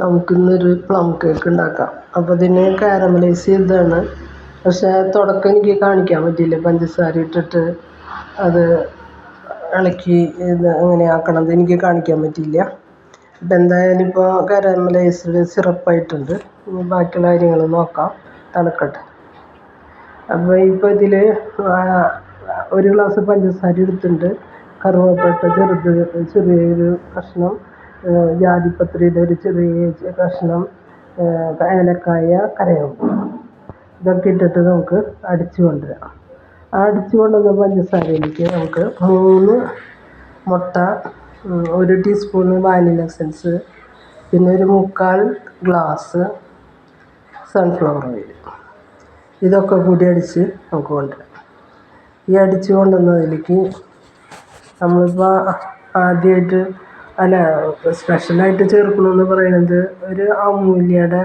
നമുക്കിന്നൊരു plum cake ഉണ്ടാക്കാം. അപ്പോൾ ഇതിന് കാരമലൈസ് ചെയ്തതാണ്. പക്ഷേ തുടക്കം എനിക്ക് കാണിക്കാൻ പറ്റിയില്ല. പഞ്ചസാര ഇട്ടിട്ട് അത് ഇളക്കി ഇത് എങ്ങനെ ആക്കണത് എനിക്ക് കാണിക്കാൻ പറ്റിയില്ല. അപ്പം എന്തായാലും ഇപ്പോൾ കാരമലൈസ്ഡ് സിറപ്പായിട്ടുണ്ട്. ഇനി ബാക്കിയുള്ള കാര്യങ്ങൾ നോക്കാം. തണുക്കട്ടെ. അപ്പോൾ ഇപ്പോൾ ഇതിൽ ഒരു ഗ്ലാസ് പഞ്ചസാര എടുത്തിട്ടുണ്ട്. കറുവപ്പട്ട ചെറുത് ചെറിയൊരു കഷ്ണം. ജാതിപത്രിയുടെ ഒരു ചെറിയ കഷ്ണം ഏലക്കായ കരയാമ്പൂ ഇതൊക്കെ ഇട്ടിട്ട് നമുക്ക് അടിച്ചു കൊണ്ടുവരാം. അടിച്ച് കൊണ്ടുവന്ന പഞ്ചസാരയിലേക്ക് നമുക്ക് മൂന്ന് മുട്ട ഒരു ടീസ്പൂണ് വാനില എസൻസ് പിന്നെ ഒരു മുക്കാൽ ഗ്ലാസ് സൺഫ്ലവർ ഓയിൽ ഇതൊക്കെ കൂടി അടിച്ച് നമുക്ക് കൊണ്ടുവരാം. ഈ അടിച്ചു കൊണ്ടുവന്നതിലേക്ക് നമ്മളിപ്പോൾ ആദ്യമായിട്ട് അല്ല സ്പെഷ്യലായിട്ട് ചേർക്കണമെന്ന് പറയുന്നത് ഒരു അമൂല്യയുടെ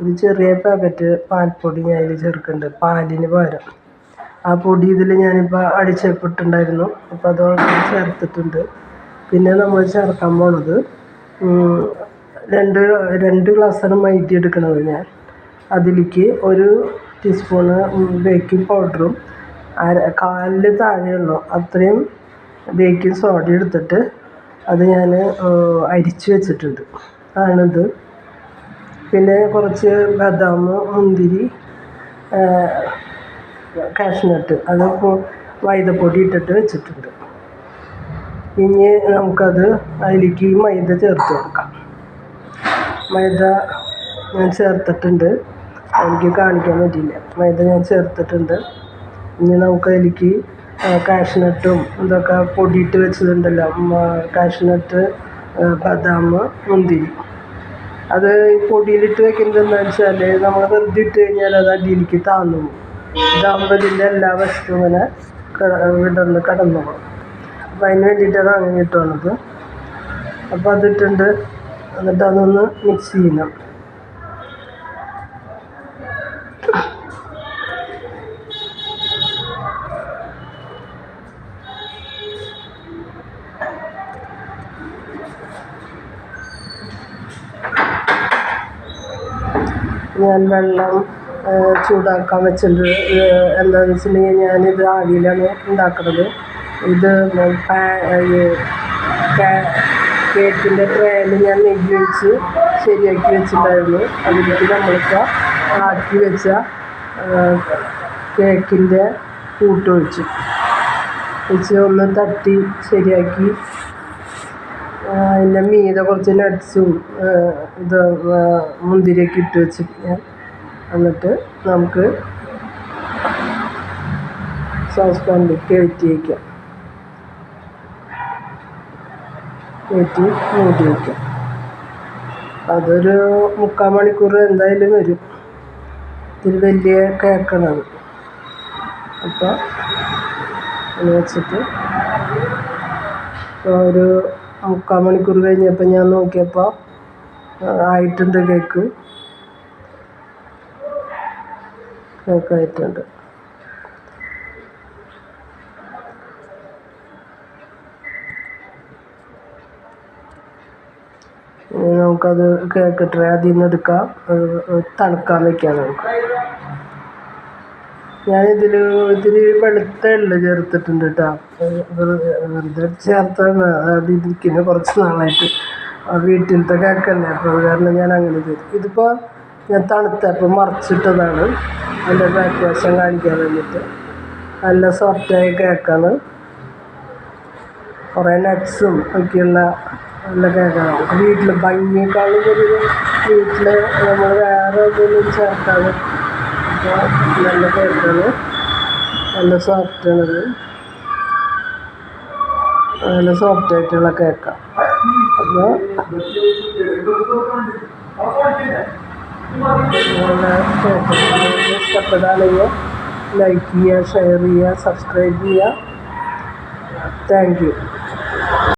ഒരു ചെറിയ പാക്കറ്റ് പാൽപ്പൊടി ഞാൻ അതിൽ ചേർക്കുന്നുണ്ട് പാലിന് പകരം. ആ പൊടി ഇതിൽ ഞാനിപ്പോൾ അടിച്ചിട്ടുണ്ടായിരുന്നു അപ്പോൾ അത് ചേർത്തിട്ടുണ്ട്. പിന്നെ നമ്മൾ ചേർക്കാൻ പോണത് രണ്ട് രണ്ട് ഗ്ലാസ്സാണ് മൈദ എടുക്കുന്നത് ഞാൻ. അതിലേക്ക് ഒരു ടീസ്പൂണ് ബേക്കിംഗ് പൗഡറും അര കാലിൽ താഴെയുള്ളൂ അത്രയും ബേക്കിംഗ് സോഡ എടുത്തിട്ട് അത് ഞാൻ അരിച്ച് വെച്ചിട്ടുണ്ട്. ആണത്. പിന്നെ കുറച്ച് ബദാം മുന്തിരി കാഷ്നട്ട്. അത് മൈദപ്പൊടി ഇട്ടിട്ട് വെച്ചിട്ടുണ്ട്. ഇനി നമുക്കത് അതിലേക്ക് മൈദ ചേർത്ത് കൊടുക്കാം. മൈദ ഞാൻ ചേർത്തിട്ടുണ്ട്. എനിക്ക് കാണിക്കാൻ പറ്റിയില്ല. മൈദ ഞാൻ ചേർത്തിട്ടുണ്ട്. ഇനി നമുക്ക് അതിലേക്ക് കാഷ്നട്ടും ഇതൊക്കെ പൊടിയിട്ട് വെച്ചതുണ്ടല്ലോ. കാഷ്നട്ട് ബദാം മുന്തിരി. അത് പൊടിയിലിട്ട് വെക്കുന്നത് എന്താണെന്ന് വെച്ചാൽ നമ്മൾ വെറുതെ ഇട്ട് കഴിഞ്ഞാൽ അത് അടിയിലേക്ക് താന്നു പോകും. ഇതാകുമ്പോൾ ഇതിന്റെ എല്ലാ വശത്തും ഇങ്ങനെ വിടർന്ന് കടന്നു പോകും. അപ്പോൾ അതിന് വേണ്ടിയിട്ടാണ് അങ്ങനെ ഇട്ടുള്ളത് അപ്പോൾ അതിട്ടുണ്ട് എന്നിട്ട് അതൊന്ന് മിക്സ് ചെയ്യണം. ഞാൻ വെള്ളം ചൂടാക്കാൻ വെച്ചിട്ടുണ്ട്. എന്താണെന്ന് വെച്ചിട്ടുണ്ടെങ്കിൽ ഞാനിത് ആവിയിലാണ് ഉണ്ടാക്കുന്നത്. ഇത് കേക്കിന്റെ ട്രേയിൽ ഞാൻ നെയ്യ് ഒഴിച്ച് ശരിയാക്കി വെച്ചിട്ടുണ്ടായിരുന്നു. അതിലേക്ക് നമ്മളിപ്പോൾ ആക്കി വെച്ച കേക്കിന്റെ കൂട്ടൊഴിച്ചു വെച്ച് ഒന്ന് തട്ടി ശരിയാക്കി അതിന്റെ മീതെ കുറച്ച് നട്ട്സും ഇത് മുന്തിരിയൊക്കെ ഇട്ട് വെച്ചിരിക്കുക എന്നിട്ട് നമുക്ക് സോസ് പാനിലേക്ക് കയറ്റി വയ്ക്കാം കയറ്റി മൂടി വയ്ക്കാം അതൊരു മുക്കാൽ മണിക്കൂർ എന്തായാലും വരും. ഇത്തിരി വലിയ കേക്കണത്. അപ്പോൾ അത് വെച്ചിട്ട് ഒരു മുക്കാൽ മണിക്കൂർ കഴിഞ്ഞപ്പോൾ ഞാൻ നോക്കിയപ്പോൾ ആയിട്ടുണ്ട് കേക്ക്. കേക്ക് ആയിട്ടുണ്ട്. നമുക്കത് കേക്ക് ട്രേ അതിൽ നിന്ന് എടുക്കാം. തണുക്കാൻ വയ്ക്കാം നമുക്ക്. ഞാനിതിൽ ഇതിന് വെളുത്ത എണ്ണ ചേർത്തിട്ടുണ്ട് കേട്ടോ വെറുതെ ചേർത്താണ്. അത് ഇരിക്കുന്നത് കുറച്ച് നാളായിട്ട്. വീട്ടിലത്തെ കേക്കല്ലേ? അപ്പോൾ അത് കാരണം ഞാൻ അങ്ങനെ ചെയ്തു. ഇതിപ്പോൾ ഞാൻ തണുത്തപ്പോൾ മറിച്ചിട്ടതാണ്. അതിന്റെ ബാക്ക് വശം കാണിക്കാൻ വേണ്ടിയിട്ട്. നല്ല സോഫ്റ്റായ കേക്കാണ്. കുറേ നട്ട്സും ഒക്കെയുള്ള നല്ല കേക്കാണ്. വീട്ടിൽ ഭംഗിയേക്കാളും ഒരു വീട്ടിൽ നമ്മൾ വേറെ ഒന്നും ചേർക്കാതെ നല്ല കേക്കാണ് നല്ല സോഫ്റ്റാണത്. നല്ല സോഫ്റ്റ് ആയിട്ടുള്ള കേക്കാണ് അപ്പോൾ നിങ്ങളുടെ കേക്ക് ഇഷ്ടപ്പെടാണെങ്കിൽ ലൈക്ക് ചെയ്യുക ഷെയർ ചെയ്യുക സബ്സ്ക്രൈബ് ചെയ്യുക. Thank you